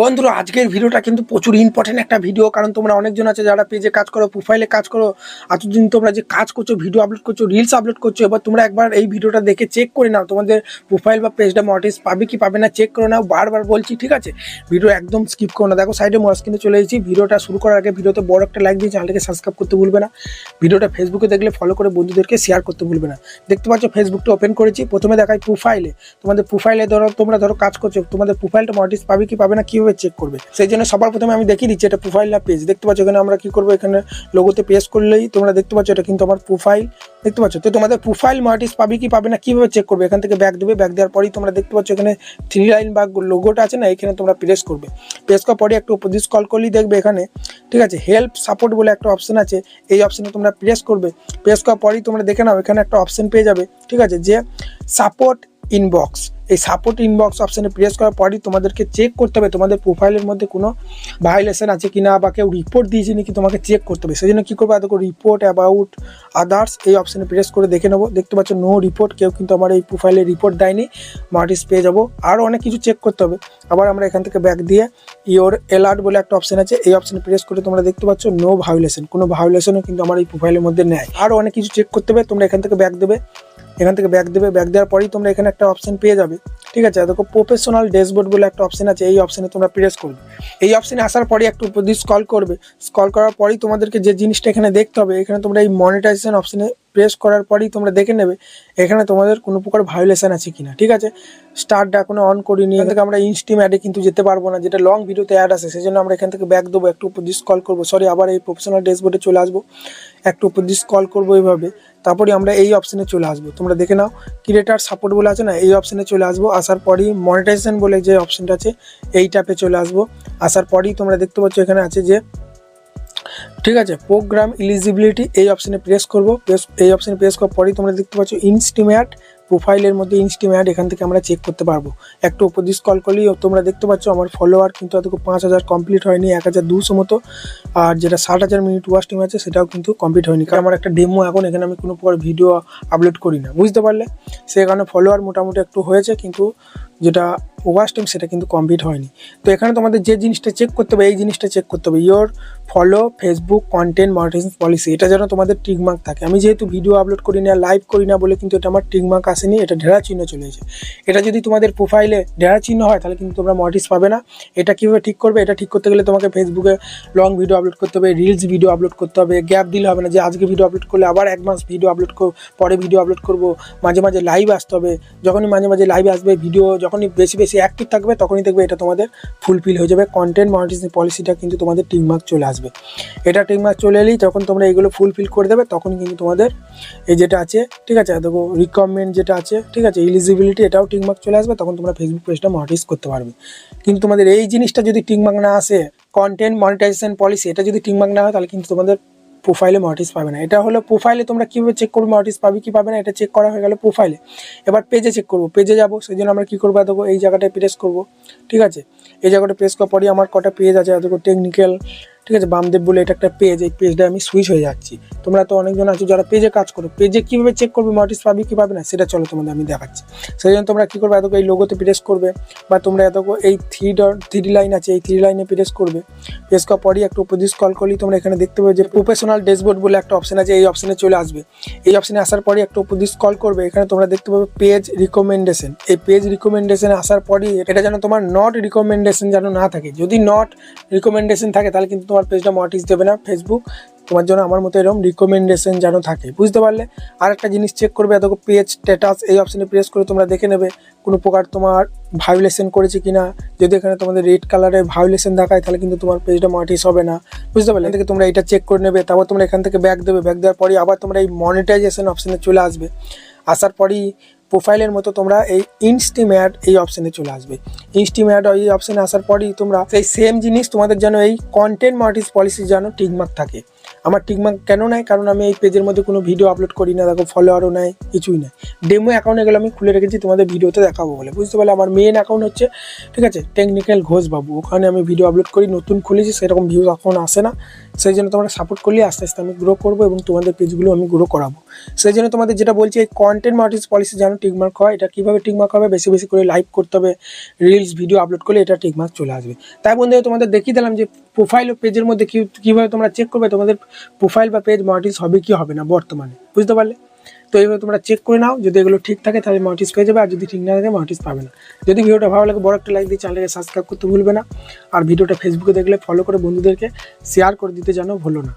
বন্ধুরা, আজকের ভিডিওটা কিন্তু প্রচুর ইম্পর্টেন্ট একটা ভিডিও কারণ তোমরা অনেকজন আছে যারা পেজে কাজ করো প্রোফাইলে কাজ করো, এতদিন তোমরা যে কাজ করছ ভিডিও আপলোড করছ রিলস আপলোড করছ, এবার তোমরা একবার এই ভিডিওটা দেখে চেক করে নাও। তোমাদের প্রোফাইল বা পেজটা মটিস পাবে কি পাবে না চেক করে নাও, বারবার বলছি, ঠিক আছে? ভিডিও একদম স্কিপ করো না। দেখো সাইডে মস কিনে চলে এসেছি। ভিডিওটা শুরু করার আগে ভিডিওতে বড় একটা লাইক দিয়ে চ্যানেলটাকে সাবস্ক্রাইব করতে ভুলবে না। ভিডিওটা ফেসবুকে দেখলে ফলো করে বন্ধুদেরকে শেয়ার করতে ভুলবে না। দেখতে পাচ্ছ ফেসবুকটা ওপেন করেছি। প্রথমে দেখাই প্রোফাইলে তোমাদের প্রোফাইলে ধরো, তোমরা ধরো কাজ করছ, তোমাদের প্রোফাইলটা মটিস পাবে কি পাবে না কীভাবে চেক করবে? সেই জন্য সবার প্রথমে আমি দেখিয়ে দিচ্ছি, এটা প্রোফাইল না পেজ দেখতে পাচ্ছ এখানে আমরা কি করব? এখানে লোগোতে পেস্ট করলেই তোমরা দেখতে পাচ্ছ এটা কিন্তু আমার প্রোফাইল দেখতে পাচ্ছ? তো তোমাদের প্রোফাইল মার্টিস পাবে কি পাবে না, কীভাবে চেক করবে? এখান থেকে ব্যাক দেবে ব্যাক দেওয়ার পরেই তোমরা দেখতে পাচ্ছ এখানে থ্রি লাইন বা লোগোটা আছে না, এখানে তোমরা প্রেস করবে। প্রেস করার পরে একটু উপর কল করলেই দেখবে এখানে, ঠিক আছে? হেল্প সাপোর্ট বলে একটা অপশন আছে, এই অপশনে তোমরা প্রেস করবে। প্রেস করার পরেই তোমরা দেখে নাও, এখানে একটা অপশন পেয়ে যাবে, ঠিক আছে? যে সাপোর্ট ইনবক্স এই সাপোর্ট ইনবক্স অপশানে প্রেস করার পরই তোমাদেরকে চেক করতে হবে। তোমাদের প্রোফাইলের মধ্যে কোনো ভাইলেশন আছে কি না বা কেউ রিপোর্ট দিয়েছে নাকি তোমাকে চেক করতে হবে। সেই জন্য কী করবে? দেখো রিপোর্ট অ্যাবাউট আদার্স এই অপশানে প্রেস করে দেখে নেব। দেখতে পাচ্ছ নো রিপোর্ট কেউ কিন্তু আমার এই প্রোফাইলে রিপোর্ট দেয়নি। মার্টিস পেয়ে যাব। আরও অনেক কিছু চেক করতে হবে। আবার আমরা এখান থেকে ব্যাক দিয়ে ইওর অ্যালার্ট বলে একটা অপশন আছে। এই অপশানে প্রেস করে তোমরা দেখতে পাচ্ছ নো ভায়োলেশন কোনো ভায়োলেশনও কিন্তু আমার এই প্রোফাইলের মধ্যে নেয় আরও অনেক কিছু চেক করতে হবে। তোমরা এখান থেকে ব্যাক দেবে। এখান থেকে ব্যাক দেবে ব্যাক দেওয়ার পরেই তোমরা এখানে একটা অপশন পেয়ে যাবে। ঠিক আছে? দেখো প্রফেশনাল ড্যাশবোর্ড বলে একটা অপশন আছে, এই অপশনে তোমরা প্রেস করবে। এই অপশনে আসার পরে একটু উপর দিয়ে স্কল করবে। স্কল করার পরেই তোমাদেরকে যে জিনিসটা এখানে দেখতে হবে, এখানে তোমরা এই মনিটাইজেশন অপশনে প্রেস করার পরেই তোমরা দেখে নেবে, এখানে তোমাদের কোনো প্রকার ভায়োলেশান আছে কিনা, ঠিক আছে? স্টার্টটা এখনও অন করিনি, এখান থেকে আমরা ইনস্টিম অ্যাডে কিন্তু যেতে পারব না, যেটা লং ভিডিওতে অ্যাড আছে সেই জন্য আমরা এখান থেকে ব্যাক দেবো, একটু উপর স্কল করব সরি আবার এই প্রফেশনাল ড্যাশবোর্ডে চলে আসব, একটু উপর স্কল করব এইভাবে, তারপরে আমরা এই অপশানে চলে আসব, তোমরা দেখে নাও ক্রিয়েটার সাপোর্ট বলে আছে না, এই অপশানে চলে আসব, আসার পরই মনিটাইজেশন বলে যে অপশানটা আছে, এই ট্যাপে চলে আসব, আসার পরই তোমরা দেখতে পাচ্ছ এখানে আছে যে ঠিক আছে? প্রোগ্রাম ইলিজিবিলিটি এই অপশানে প্রেস করব। প্রেস এই অপশানে প্রেস করার পরেই তোমরা দেখতে পাচ্ছ ইনস্টিমেট প্রোফাইলের মধ্যে ইনস্টিমেট এখান থেকে আমরা চেক করতে পারব। একটু উপর স্কল করলেই তোমরা দেখতে পাচ্ছ আমার ফলোয়ার কিন্তু এত পাঁচ হাজার কমপ্লিট হয়নি, এক হাজার দুশো মতো। আর যেটা ষাট হাজার মিনিট ওয়াচ টাইম আছে, সেটাও কিন্তু কমপ্লিট হয়নি। কারণ আমার একটা ডেমো এখন, এখানে আমি কোনো প্রকার ভিডিও আপলোড করি না। বুঝতে পারলে? সেই কারণে ফলোয়ার মোটামুটি একটু হয়েছে, কিন্তু যেটা ওয়াচ টাইম, সেটা কিন্তু কমপ্লিট হয়নি। তো এখানে তোমাদের যে জিনিসটা চেক করতে হবে, এই জিনিসটা চেক করতে হবে। Your follow Facebook content monetization policy এটা যেন তোমাদের টিকমার্ক থাকে। আমি যেহেতু ভিডিও আপলোড করি না লাইভ করি না বলে কিন্তু এটা আমার টিকমার্ক আসেনি, এটা ঢেরা চিহ্ন চলে এসেছে। এটা যদি তোমাদের প্রোফাইলে ঢেরা চিহ্ন হয়, তাহলে কিন্তু তোমরা মটিস পাবে না। এটা কীভাবে ঠিক করবে? এটা ঠিক করতে গেলে তোমাকে ফেসবুকে লং ভিডিও আপলোড করতে হবে রিলস ভিডিও আপলোড করতে হবে। গ্যাপ দিলে হবে না যে আজকে ভিডিও আপলোড করলে আবার এক মাস ভিডিও আপলোড পরে ভিডিও আপলোড করব। মাঝে মাঝে লাইভ আসতে হবে। যখনই মাঝে মাঝে লাইভ আসবে ভিডিও যখনই বেশি বেশি অ্যাক্টিভ থাকবে, তখনই দেখবে এটা তোমাদের ফুলফিল হয়ে যাবে। কন্টেন্ট মনিটাইজেশন পলিসিটা কিন্তু তোমাদের টিকমার্ক চলে আসবে। এটা টিকমার্ক চলে এলেই যখন তোমরা এগুলো ফুলফিল করে দেবে, তখন কিন্তু তোমাদের এই যেটা আছে, ঠিক আছে, দেখো রিকমেন্ড যেটা আছে, ঠিক আছে ইলিজিবিলিটি এটাও টিকমার্ক চলে আসবে, তখন তোমরা ফেসবুক পেজটা মনিটাইজ করতে পারবে। কিন্তু তোমাদের এই জিনিসটা যদি টিকমার্ক না আসে কন্টেন্ট মনিটাইজেশন পলিসি এটা যদি টিকমার্ক না হয়, তাহলে কিন্তু তোমাদের প্রোফাইলে মর্টিস পাবে না। এটা হলো প্রোফাইলে তোমরা কীভাবে চেক করব মর্টিস পাবে কি পাবে না, এটা চেক করা হয়ে গেলো প্রোফাইলে এবার পেজে চেক করব। পেজে যাব সেই জন্য আমরা কী করব দেখো এই জায়গাটায় প্রেস করব। ঠিক আছে? এই জায়গাটা প্রেস করার পরই আমার কটা পেজ আছে এত টেকনিক্যাল ঠিক আছে, বামদেব বলে এটা একটা পেজ এই পেজটা আমি সুইচ হয়ে যাচ্ছি। তোমরা তো অনেকজন আছো যারা পেজে কাজ করো পেজে কীভাবে চেক করবে মটিস পাবে কি পাবে না, সেটা চলো তোমাদের আমি দেখাচ্ছি। সেই জন্য তোমরা কী করবে এত এই লোগোতে প্রেস করবে, বা তোমরা এত এই থ্রি ডট থ্রি লাইন আছে, এই থ্রি লাইনে প্রেস করবে। প্রেস করার পরই একটু উপর কল করলেই তোমরা এখানে দেখতে পাবে যে প্রফেশনাল ড্যাশবোর্ড বলে একটা অপশন আছে, এই অপশনে চলে আসবে। এই অপশনে আসার পরই একটু উপর কল করবে, এখানে তোমরা দেখতে পাবে পেজ রিকমেন্ডেশন এই পেজ রিকমেন্ডেশন আসার পরই এটা যেন তোমার নট রিকমেন্ডেশন যেন না থাকে। যদি নট রিকমেন্ডেশন থাকে, তাহলে কিন্তু তোমার পেজটা মটিস দেবে না ফেসবুক তোমার জন্য আমার মতো এরকম রিকমেন্ডেশন যেন থাকে, বুঝতে পারলে? আর একটা জিনিস চেক করবে, এত পেজ স্ট্যাটাস এই অপশানে প্রেস করে তোমরা দেখে নেবে, কোনো প্রকার তোমার ভায়োলেশন করেছে কিনা। যদি এখানে তোমাদের রেড কালারে ভায়োলেশন দেখায়, তাহলে কিন্তু তোমার পেজটা মার্টিস হবে না, বুঝতে পারলে? থেকে তোমরা এটা চেক করে নেবে, তারপর তোমরা এখান থেকে ব্যাক দেবে ব্যাক দেওয়ার পরই আবার তোমরা এই মনিটাইজেশন অপশানে চলে আসবে। আসার পরই প্রোফাইলের মতো তোমরা এই ইনস্টিম্যাট এই অপশানে চলে আসবে। ইনস্টিম্যাট এই অপশানে আসার পরই তোমরা সেই সেম জিনিস তোমাদের যেন এই কন্টেন্ট মার্টিস পলিসি যেন টিকমার্ক থাকে। আমার টিকমার্ক কেন নাই? কারণ আমি এই পেজের মধ্যে কোনো ভিডিও আপলোড করি না, দেখো ফলোয়ারও নাই, কিছুই নাই। ডেমো অ্যাকাউন্টে গেলে আমি খুলে রেখেছি, তোমাদের ভিডিওতে দেখাবো বলে। বুঝতে পারলে আমার মেন অ্যাকাউন্ট হচ্ছে, ঠিক আছে টেকনিক্যাল ঘোষ বাবু ওখানে আমি ভিডিও আপলোড করি, নতুন খুলেছি, সেরকম ভিউজ এখন আসে না। সেই জন্য তোমরা সাপোর্ট করলে আস্তে আস্তে আমি গ্রো করব এবং তোমাদের পেজগুলো আমি গ্রো করাবো। সেই জন্য তোমাদের যেটা বলছি, এই কন্টেন্ট মার্টিস পলিসি যেন টিকমার্ক হয়, এটা কীভাবে টিকমার্ক হবে, বেশি বেশি করে লাইভ করতে হবে রিলস ভিডিও আপলোড করলে এটা টিকমার্ক চলে আসবে। তাই বন্ধু তোমাদের দেখিয়ে দিলাম যে প্রোফাইল ও পেজের মধ্যে কী কীভাবে তোমরা চেক করবে, তোমাদের প্রোফাইল বা পেজ মনিটাইজ হবে কি হবে না বর্তমানে, বুঝতে পারলে? তো এইভাবে তোমরা চেক করে নাও, যদি এগুলো ঠিক থাকে তাহলে মনিটাইজ পেয়ে যাবে, আর যদি ঠিক না থাকে মনিটাইজ পাবে না। যদি ভিডিওটা ভালো লাগে, বড় একটা লাইক দিয়ে চ্যানেলকে সাবস্ক্রাইব করতে ভুলবে না। আর ভিডিওটা ফেসবুকে দেখলে ফলো করে বন্ধুদেরকে শেয়ার করে দিতে যেন ভুলো না।